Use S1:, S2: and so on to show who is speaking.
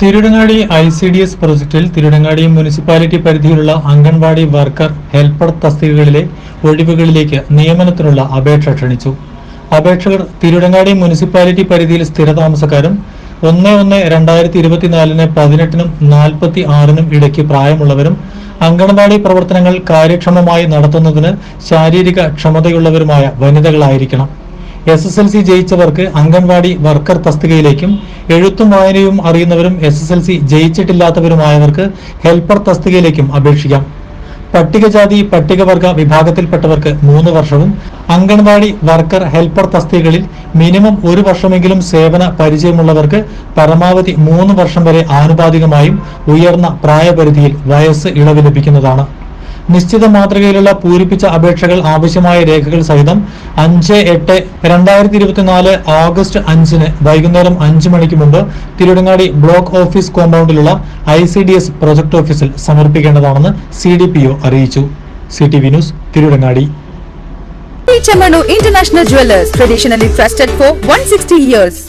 S1: Tirurangadi I C D S പ്രൊജക്ടിൽ Tirurangadi municipality പരിധിയിലുള്ള anganwadi worker helper തസ്തികകളിലെ ഒഴിവുകളിലേക്ക് നിയമനത്തിനുള്ള അപേക്ഷ ക്ഷണിച്ചു. അപേക്ഷകർ തിരുടങ്ങാടി മുനിസിപ്പാലിറ്റി പരിധിയിൽ സ്ഥിരതാമസക്കാരും ഒന്ന് ഒന്ന് രണ്ടായിരത്തി ഇരുപത്തിനാലിന് പതിനെട്ടിനും നാൽപ്പത്തി ആറിനും ഇടയ്ക്ക് പ്രായമുള്ളവരും അംഗൻവാടി പ്രവർത്തനങ്ങൾ കാര്യക്ഷമമായി നടത്തുന്നതിന് ശാരീരിക ക്ഷമതയുള്ളവരുമായ വനിതകളായിരിക്കണം. എസ് എസ് എൽ സി ജയിച്ചവർക്ക് അംഗൻവാടി വർക്കർ തസ്തികയിലേക്കും എഴുത്തും വായനയും അറിയുന്നവരും എസ് എസ് എൽ സി ജയിച്ചിട്ടില്ലാത്തവരുമായവർക്ക് ഹെൽപ്പർ തസ്തികയിലേക്കും അപേക്ഷിക്കാം. പട്ടികജാതി പട്ടികവർഗ വിഭാഗത്തിൽപ്പെട്ടവർക്ക് മൂന്ന് വർഷവും അംഗൻവാടി വർക്കർ ഹെൽപ്പർ തസ്തികകളിൽ മിനിമം ഒരു വർഷമെങ്കിലും സേവന പരിചയമുള്ളവർക്ക് പരമാവധി മൂന്ന് വർഷം വരെ ആനുപാതികമായും ഉയർന്ന പ്രായപരിധിയിൽ വയസ്സ് ഇളവ് ലഭിക്കുന്നതാണ്. നിശ്ചിത മാതൃകയിലുള്ള പൂരിപ്പിച്ച അപേക്ഷകൾ ആവശ്യമായ രേഖകൾ സഹിതം അഞ്ച് എട്ട് രണ്ടായിരത്തി ഇരുപത്തിനാല് ഓഗസ്റ്റ് അഞ്ചിന് വൈകുന്നേരം അഞ്ച് മണിക്ക് മുമ്പ് Tirurangadi block office കോമ്പൗണ്ടിലുള്ള I C D S project ഓഫീസിൽ സമർപ്പിക്കേണ്ടതാണെന്ന് സി ഡി പി ഒ അറിയിച്ചു C T V news Tirurangadi
S2: international International Jewelers, traditionally trusted for 160 years.